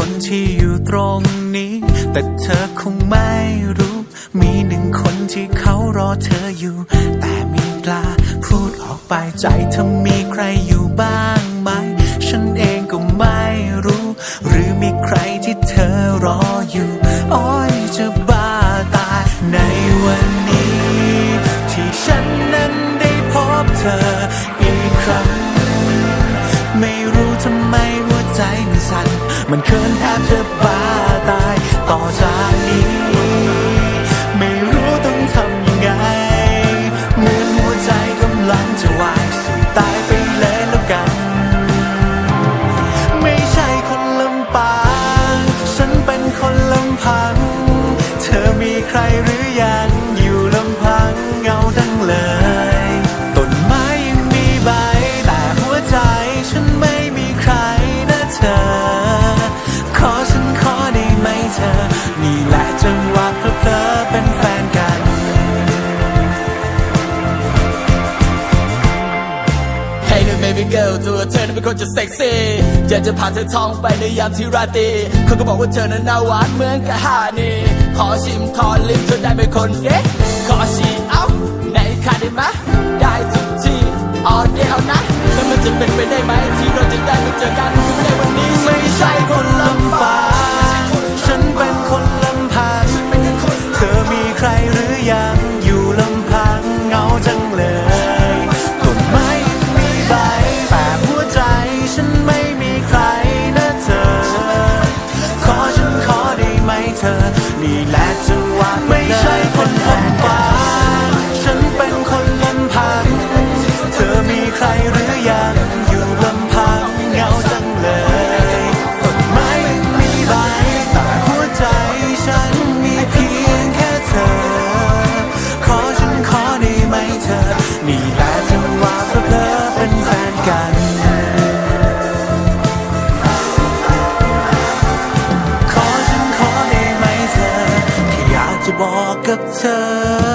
คนที่อยู่ตรงนี้ แต่เธอคงไม่รู้ มีหนึ่งคนที่เขารอเธออยู่ แต่ไม่กล้าพูดออกไปใจเธอมีใครอยู่บ้าง มันเคินแทบจะบ้าตายต่อจากนี้ ไม่รู้ต้องทำยังไงเหมือนหัวใจกำลังจะวายสู่ตายไปเลยแล้วกัน ไม่ใช่คนลำปางฉันเป็นคนลำพัง เธอมีใครหรือยัง ตัวเธอนั้นเป็นคนจะเซ็กซี่อยากจะพาเธอท่องไปในยามที่ราตรีเขาก็บอกว่าเธอนั้นน่าหวานเหมือนกับฮานีขอชิมขอลิ้มเธอได้เป็นคนเด็กขอชีเอาในคาได้ไหม มีเพียงแค่เธอ ขอฉันขอได้ไหมเธอ นี่แหละจังหวะเพลอๆเป็นแฟนกันขอฉันขอได้ไหมเธอแค่อยากจะบอกกับเธอ